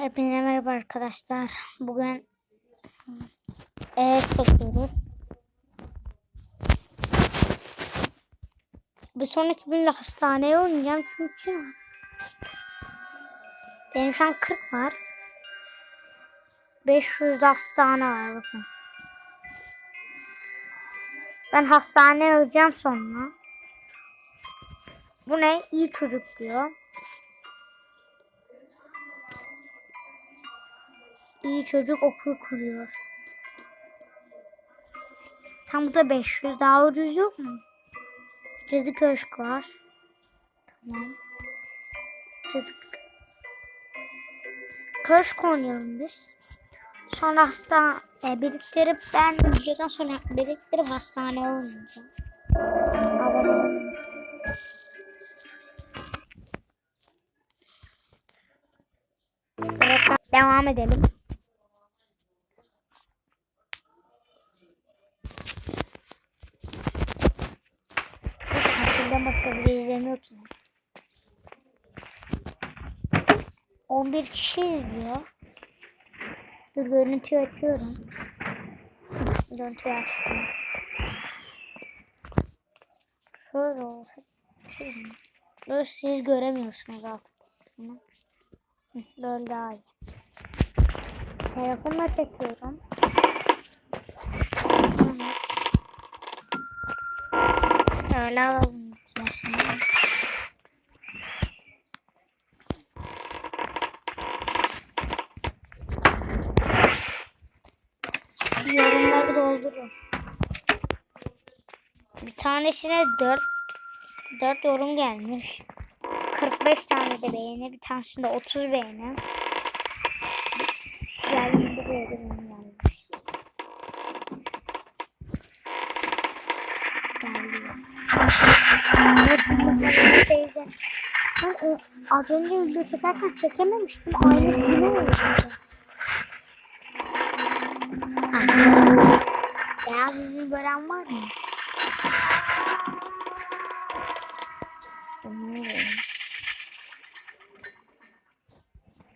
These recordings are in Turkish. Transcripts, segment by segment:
Hepinize merhaba arkadaşlar. Bugün e çekiyoruz. Bir sonraki bölümde hastaneye oynayacağım çünkü benim şu an 40 var. 500 hastane var bakın. Ben hastaneye alacağım sonra. Bu ne? İyi çocuk diyor. İyi çocuk okul kuruyor. Tam da 500 daha ucuz yok mu? Cadı köşk var. Tamam. Cadı köşk oynayalım biz. Sonra hasta e, biriktirip ben videodan sonra biriktirip oynayacağım. Evet, devam edelim. Ki. 11 kişi izliyor. Dur görüntüyü açıyorum. Görüntüyü açtım. Şöyle olsa. Şey? Dur siz göremiyorsunuz artık. Böyle daha iyi. Telefonla çekiyorum. Şöyle alalım. Bir tanesine 4 4 yorum gelmiş. 45 tane de beğeni, bir tanesinde 30 beğeni. Geldiğinde de yorum gelmiş. Geldi. Ben o az önce video çekerken çekememiştim. Aynı yine oldu. Beyaz yüzü gören var mı?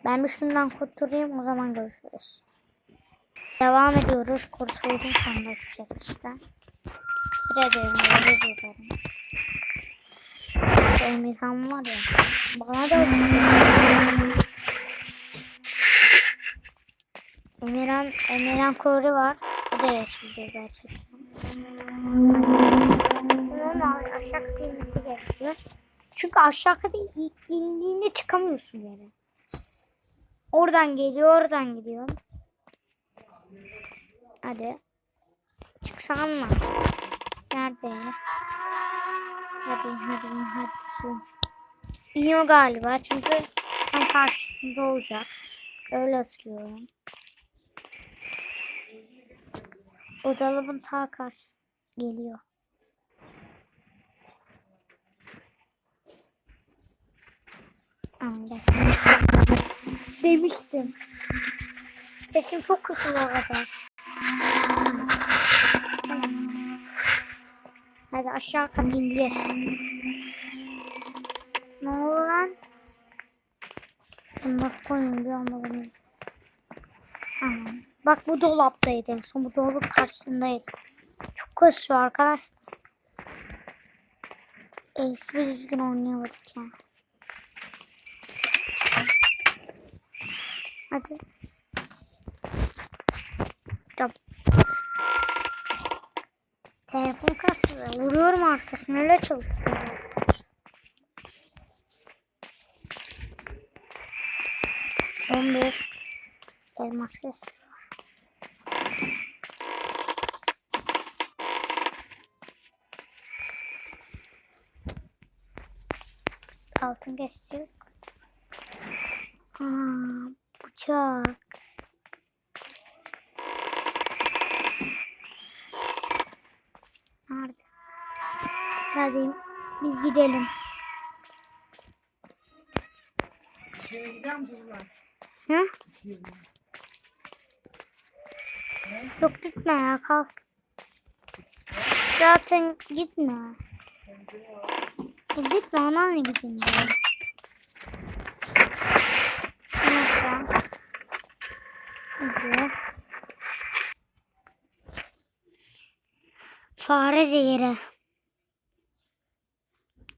Ben bir şundan kurtulayım o zaman görüşürüz. Devam ediyoruz. Kurtuldum sonunda düşecek işte. Küfür ederim. Öyle diyorum. Emirhan var ya. Bana da Emirhan, Emirhan Kore var. O da yaşlı gerçekten. Onun aşağı kata inmesi gerekiyor. Çünkü aşağı kata indiğinde çıkamıyorsun yere. Oradan geliyor, oradan gidiyor. Hadi. Çıksam mı? Nerede? Hadi, hadi, hadi. İniyor galiba çünkü tam karşısında olacak. Öyle asılıyorum. O dolabın ta karşı geliyor. Demiştim. Sesim çok kötü bu arada. Hadi aşağı kat ineceğiz. Ne oldu lan? Nasıl koyayım bir anda bunu. Tamam. Bak bu dolaptaydı en son. Bu dolabın karşısındaydı. Çok kasıyor arkadaş. Ace bir düzgün oynayamadık ya. Hadi. Tamam. Telefon kastı. Vuruyorum arkasına. Öyle çalışıyor. On bir. Elmas kes. Altın geçti. Aa, bıçak. Nerede? Hadi biz gidelim. Şeye gider misin lan? Hı? Yok gitme ya kalk. Zaten gitme. Elbette ona ne gideyim ben. Neyse. Gidiyor. Fare zehiri.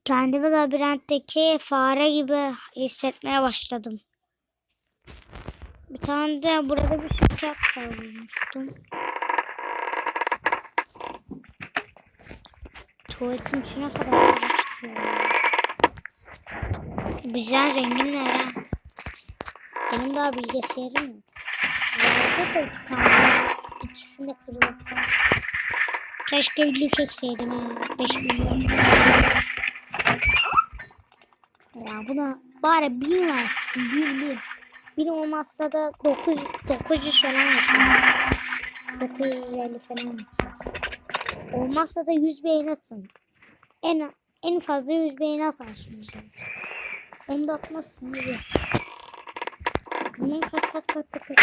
Kendimi labirentteki fare gibi hissetmeye başladım. Bir tane de burada bir şirket bulmuştum. Tuvaletin içine kadar. Güzel zenginler ha. Benim daha bilgisayarım yok. Da iki tane. İkisini de kırılıp. Keşke video çekseydim ha. 5 milyon. Ya buna bari bin var. Bir bin. Bir olmazsa da 9 900 falan yapayım. 950 falan yapayım. Olmazsa da 100 beğeni atın. En en fazla 100 beğeni atarsınız. Onu da atmazsın gibi. Bunun kat kat kat kat kat.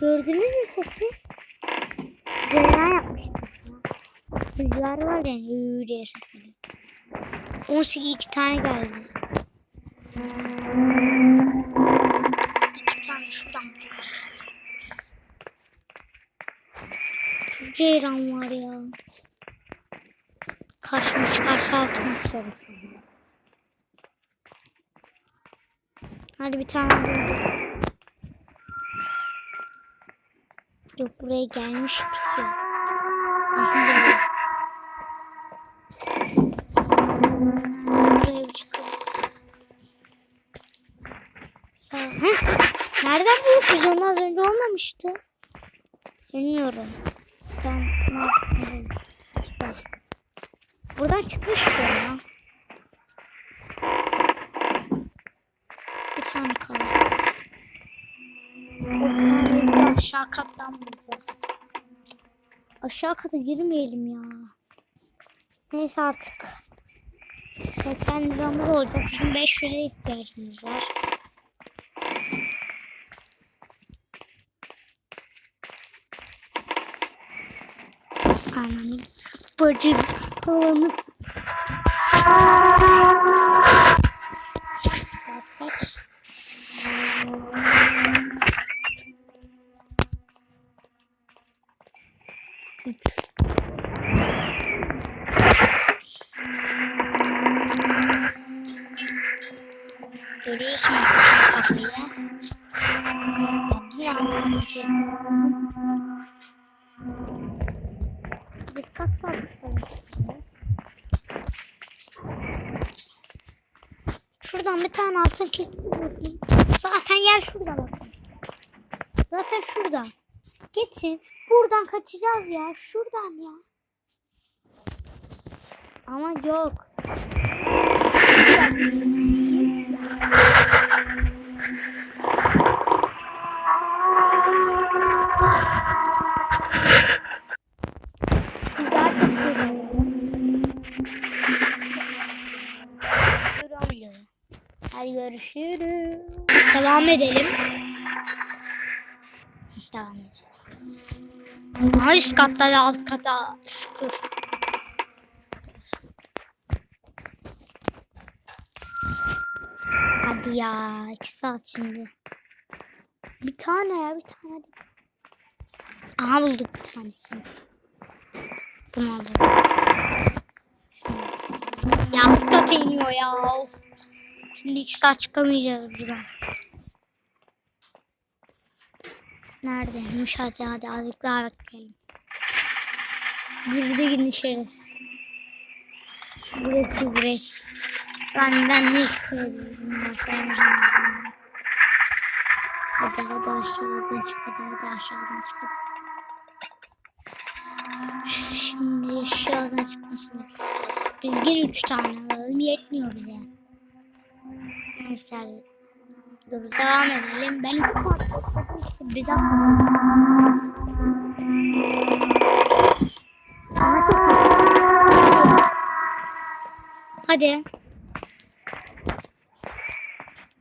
Gördünüz mü sesi? Ceylan yapmıştım. Rüzgar var yani yürü diye ses geliyor. 18 iki tane geldi. İki tane şuradan ceyran var ya. Karşıma çıkarsa altıma sıçarım. Hadi bir tane buldum. Yok buraya gelmiştik ya. Nereden bulduk biz onu az önce olmamıştı. Bilmiyorum. Tamam. Buradan çıkmıştı ya. Bir tane kaldı. Aşağı kattan bulacağız. Aşağı kata girmeyelim ya. Neyse artık. 80 liramız olacak. Bizim 5 liraya ihtiyacımız var. Ananı bacım Üç. Görüyorsun Şuradan bir tane altın kesin. Zaten yer şurada bakın. Zaten şurada. Gitsin. Buradan kaçacağız ya. Şuradan ya. Ama yok. Hadi görüşürüz. Devam edelim. Devam edelim. Ama üst katta da alt kata şükür. Hadi ya iki saat şimdi. Bir tane ya bir tane hadi. Aha bulduk bir tanesini. Bunu aldım. Ya bu kata iniyor ya. Şimdi iki saat çıkamayacağız buradan. Neredeymiş hadi hadi azıcık daha bekleyelim. Bir de girişiriz. Burası burası. Ben ben ne kırdım? Hadi hadi aşağıdan çık hadi hadi aşağıdan çık hadi. Şimdi aşağıdan çıkmasını bekleyeceğiz. Biz yine üç tane alalım yetmiyor bize. Hadi. Dur devam edelim. Ben bir dakika. Hadi.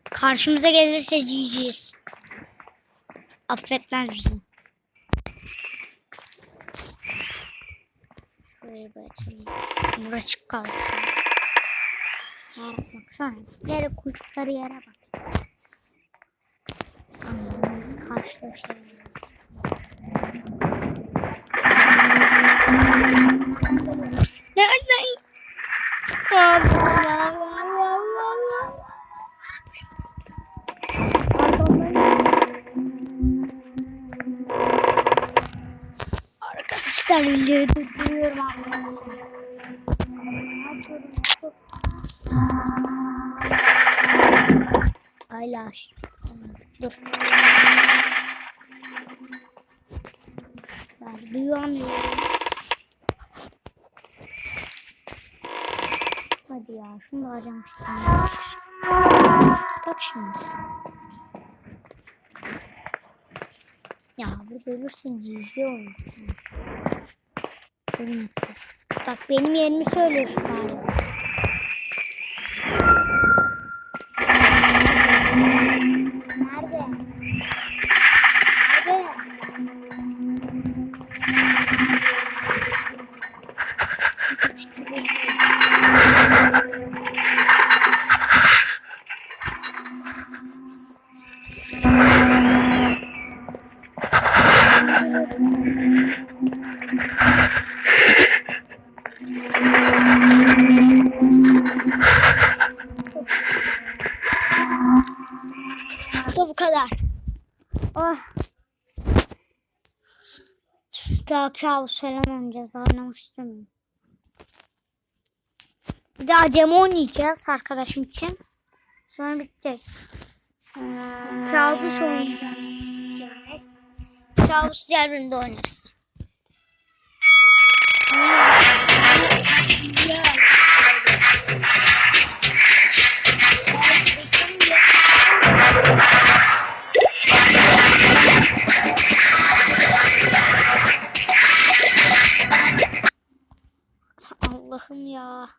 Karşımıza gelirse GG'yiz. Affetmez bizi. Şurayı bir açalım. Burası kalsın. Yere baksana. Yere kuşları yere bak. Bir şey. Nereden? Allah Allah Allah. Arkadaşlar videoyu durduruyorum arkadaşlar. Aylaş. Dur. Ben duyamıyorum. Hadi ya şunu da alacağım. Bak şimdi. Ya burada ölürsen cici olur. Bak benim yerimi söylüyorsun galiba. Falan oynayacağız. Daha oynamak istemiyorum. Bir de acemi oynayacağız arkadaşım için. Sonra bitecek. Kabus oynayacağız. Kabus diğer birinde oynarız. Allah'ım ya.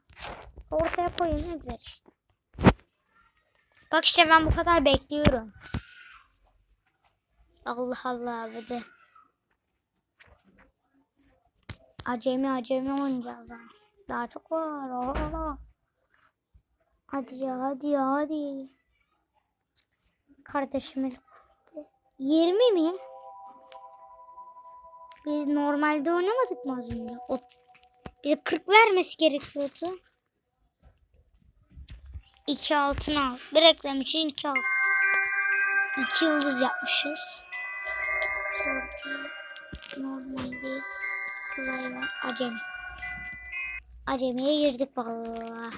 Ortaya koyun ne güzel işte. Bak işte ben bu kadar bekliyorum. Allah Allah abi Acemi acemi oynayacağız daha. Daha çok var. Oha. Hadi ya hadi ya hadi. Kardeşim 20 mi? Biz normalde oynamadık mı az önce? Bize 40 vermesi gerekiyordu. 2 altın al. Bir reklam için 2 al. 2 yıldız yapmışız. Orta, normal değil. Kolay var. Acemi. Acemiye girdik vallahi.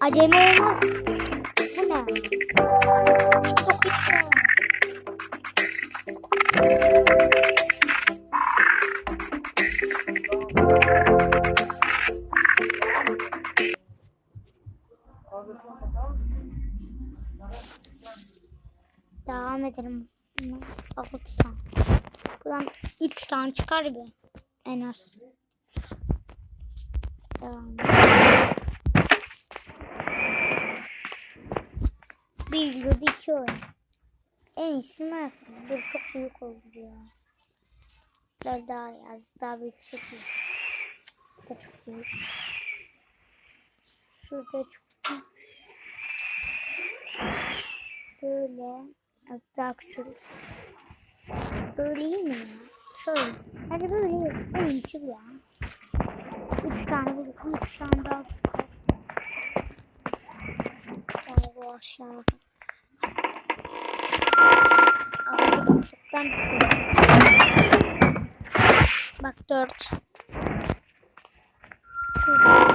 Acemi olmaz. Bu ne? Çok güzel. Edelim. Altı tane. Buradan üç tane çıkar bir. En az. Devam. Bir videoda iki oyun. En iyisi mi? Bu çok büyük oldu ya. Biraz daha yaz. Daha büyük çekeyim. Da çok büyük. Şurada çok büyük. Böyle. Az daha küçük. Böyle iyi mi ya? Şöyle. Hadi böyle iyi. En iyisi bu ya. Üç tane bulduk. Üç tane daha bulduk. Allah aşağı. Abi çoktan Bak dört. Şurada.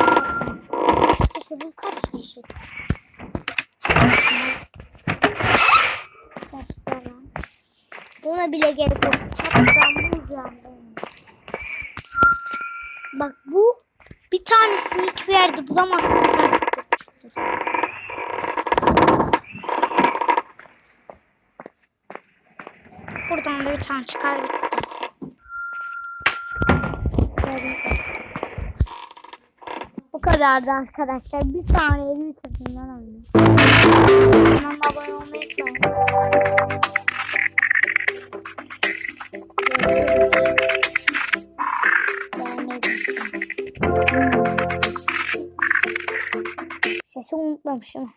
İşte bu kaç kişi? Saçlarım. Bile gerek yok. Hatta Bak bu bir tanesini hiçbir yerde bulamazsın. Buradan da bir tane çıkar bitti. Bu kadardı arkadaşlar. Bir saniyede bitirdim ben onu. Kanalıma abone olmayı unutmayın. Beğenmeyi unutmayın. Sesi unutmamışım.